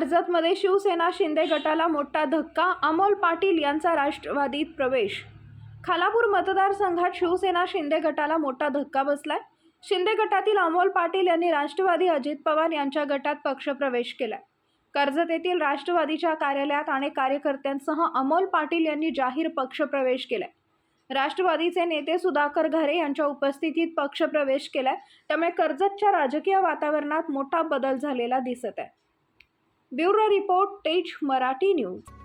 कर्जतमध्ये शिवसेना शिंदे गटाला मोठा धक्का अमोल पाटील यांचा राष्ट्रवादीत प्रवेश. खालापूर मतदारसंघात शिवसेना शिंदे गटाला मोठा धक्का बसलाय. शिंदे गटातील अमोल पाटील यांनी राष्ट्रवादी अजित पवार यांच्या गटात पक्षप्रवेश केलाय. कर्जत येथील राष्ट्रवादीच्या कार्यालयात अनेक कार्यकर्त्यांसह अमोल पाटील यांनी जाहीर पक्षप्रवेश केलाय. राष्ट्रवादीचे नेते सुधाकर घरे यांच्या उपस्थितीत पक्षप्रवेश केलाय. त्यामुळे कर्जतच्या राजकीय वातावरणात मोठा बदल झालेला दिसत आहे. Bureau report tech Marathi news.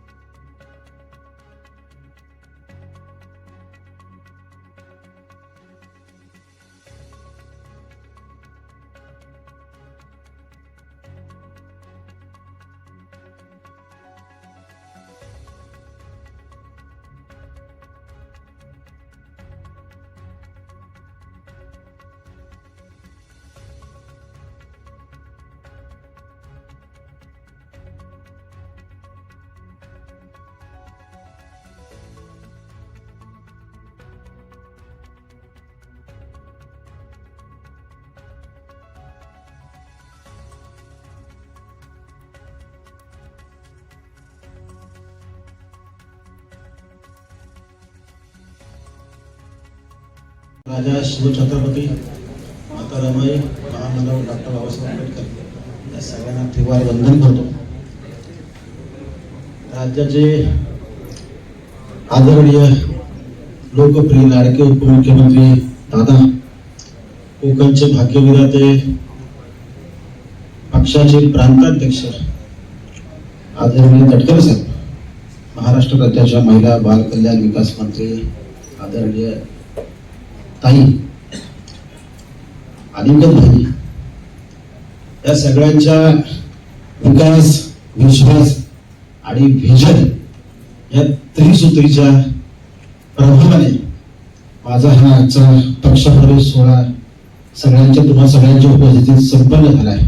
राजा शिवछत्रपती माता रमाई, महामानव डॉक्टर बाबासाहेब आंबेडकर, या सगळ्यांना त्रिवार वंदन करतो. राज्याचे आदरणीय लोकप्रिय लाडके उपमुख्यमंत्री दादा, कोकणचे भाग्यविधाते, पक्षाचे प्रांताध्यक्ष, आदरणीय तटकरे साहेब, महाराष्ट्र राज्याच्या महिला बाल कल्याण विकास मंत्री, आदरणीय ताई अनिकेत भाई या सगळ्यांच्या विकास विश्वास आणि व्हिजन या त्रिसूत्रीच्या प्रभावाने माझा हा आजचा पक्षप्रवेश सोहळा सगळ्यांच्या तुम्हा सगळ्यांच्या उपस्थितीत संपन्न झाला आहे.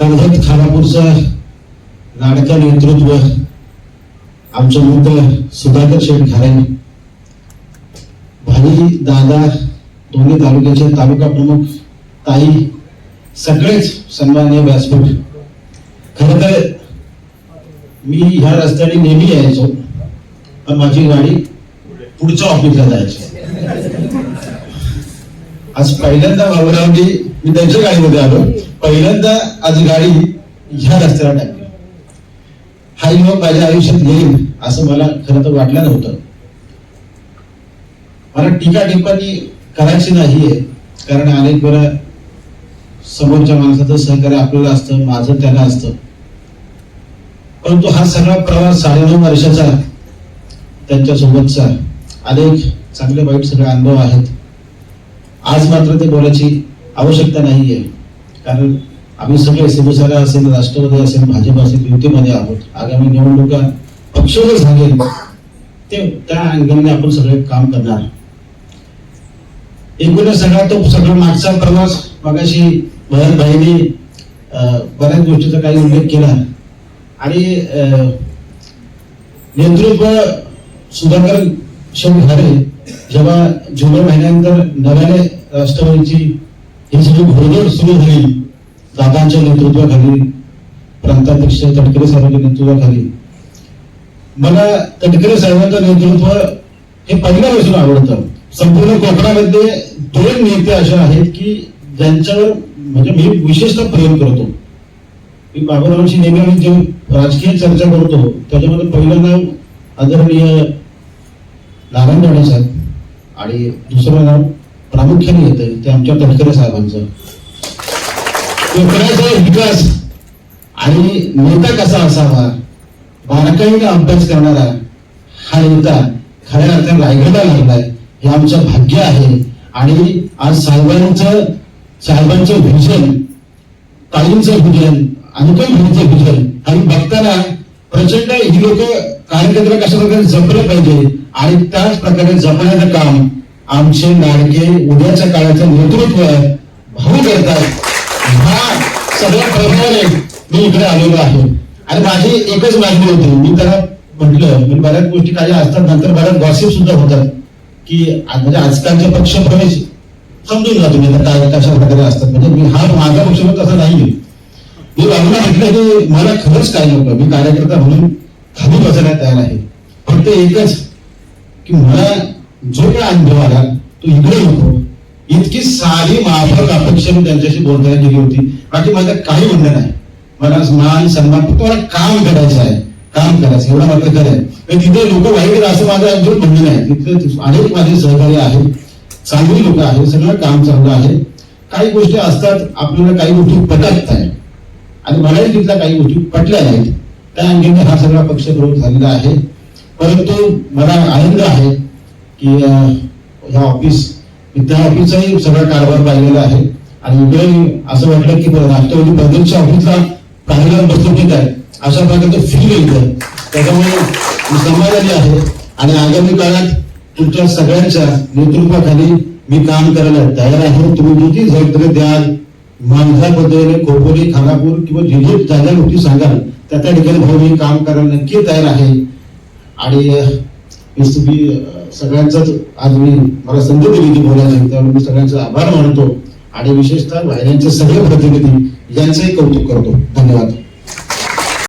कर्जत खानापूरचा लाडका नेतृत्व आमचे मित्र सुधाकर शेठ घारे आणि दादा दोन्ही तालुक्याचे तालुका प्रमुख ताई सगळेच सन्माननीय व्यासपीठ. खर तर मी ह्या रस्त्याने नेहमी यायचो पण माझी गाडी पुढच्या ऑफिसला जायची. आज पहिल्यांदा बाबूरावजी मी त्यांच्या गाडीमध्ये आलो. पहिल्यांदा आज गाडी ह्या रस्त्याला टाकली. हा योग माझ्या आयुष्यात येईल असं मला खरं तर वाटलं नव्हतं. मला टीका टिप्पणी करायची नाहीये. कारण अनेक वेळा समोरच्या माणसाचं सहकार्य आपल्याला असतं माझं त्याला असतं. परंतु हा सगळा प्रवास साडेनऊ वर्षाचा त्यांच्यासोबतचा अनेक चांगले वाईट सगळे अनुभव आहेत. आज मात्र ते बोलायची आवश्यकता नाही आहे कारण आम्ही सगळे शिवसेना असेल राष्ट्रवादी असेल भाजप असेल युतीमध्ये आहोत. आगामी निवडणुका पक्ष जर झाले ते त्या अँगलने आपण सगळे काम करणार. एकूण सगळा तो सगळा मागचा प्रवास मगाशी भरत भाईने बऱ्याच गोष्टीचा काही उल्लेख केला. आणि नेतृत्व सुधाकर शेठ घारे जेव्हा जुलै महिन्यानंतर नव्याने राष्ट्रवादीची ही सगळी घोडदोड सुरू झाली दादांच्या नेतृत्वाखाली प्रांताध्यक्ष तटकरे साहेबांच्या नेतृत्वाखाली. मला तटकरे साहेबांचं नेतृत्व हे पहिल्यापासून आवडतं. संपूर्ण कोकणामध्ये दोन नेते अशा आहेत की ज्यांच्यावर म्हणजे मी विशेषतः प्रेम करतो. मी बाबूरावांशी नेहमी आम्ही जे राजकीय चर्चा करतो त्याच्यामध्ये पहिलं नाव आदरणीय नारायण राणे साहेब आणि दुसरं नाव प्रामुख्याने येतं ते आमच्या तटकरे साहेबांचं. कोकणाचा विकास आणि नेता कसा असावा बारकाईने अभ्यास करणारा हा नेता खऱ्या अर्थाने रायगडला लागलाय हे आमचं भाग्य आहे. आणि आज साहेबांचं साहेबांचं व्हिजन ताईंचं व्हिजन अनुपम भाईचं व्हिजन आणि बघताना प्रचंड ही लोक कार्यकर्त्याला कशा प्रकारे जपलं पाहिजे आणि त्याच प्रकारे जपण्याचं काम आमचे नाडके उद्याच्या काळाचं नेतृत्व भाऊ करतात. हा सगळ्या प्रभावाने मी इकडे आलेलो आहे. आणि माझी एकच मागणी होती मी त्याला म्हटलं बऱ्याच गोष्टी काही असतात नंतर बऱ्याच गॉसिप सुद्धा होतात. की म्हणजे आजकालचे पक्ष प्रवेश समजून जा तुम्ही आता काय कशा प्रकारे असतात. म्हणजे मी हा माझा पक्ष तसा नाही मी बाबूला म्हटलं की मला खरंच काय नव्हतं मी कार्यकर्ता म्हणून खाली बसायला तयार आहे. फक्त एकच की मला जो काय अनुभव आला तो इकडे नको इतकी सारी माफक अपेक्षा मी त्यांच्याशी बोलताना गेली होती. बाकी माझं काही म्हणणं नाही. मला मान सन्मान फक्त मला काम करायचं आहे. काम करायचं एवढं मात्र करायचं पण तिथे लोक वाईट असं माझं अजून म्हणणं नाही. तिथे अनेक माझे सहकारी आहेत चांगली लोक आहेत सगळं काम चांगलं आहे. काही गोष्टी असतात आपल्याला काही गोष्टी पटत नाही. आणि मलाही तिथल्या काही गोष्टी पटल्या नाहीत. त्या अंगीने हा सगळा पक्ष विरोध झालेला आहे. परंतु मला आनंद आहे की ह्या ऑफिस विद्या ऑफिसचाही सगळा कारभार पाहिलेला आहे. आणि इकडे असं वाटलं की राष्ट्रवादी प्रदेशच्या ऑफिसला पाहिलं बसलो ठीक आहे. अशा प्रकारचं फील येतं. त्याच्यामुळे मी समाधानी आहे. आणि आगामी काळात तुमच्या सगळ्यांच्या नेतृत्वाखाली मी काम करायला तयार आहे. तुम्ही किती जबाबदारी द्याल माझ्या पद्धतीने खोपोली खानापूर किंवा जे जे ज्या गोष्टी सांगाल त्या त्या ठिकाणी भाऊ मी काम करायला नक्की तयार आहे. आणि सगळ्यांचाच आज मी मला संधी दिली ती बोलायला त्यामुळे मी सगळ्यांचा आभार मानतो. आणि विशेषतः वाहिन्यांचे सगळे प्रतिनिधी यांचंही कौतुक करतो. धन्यवाद.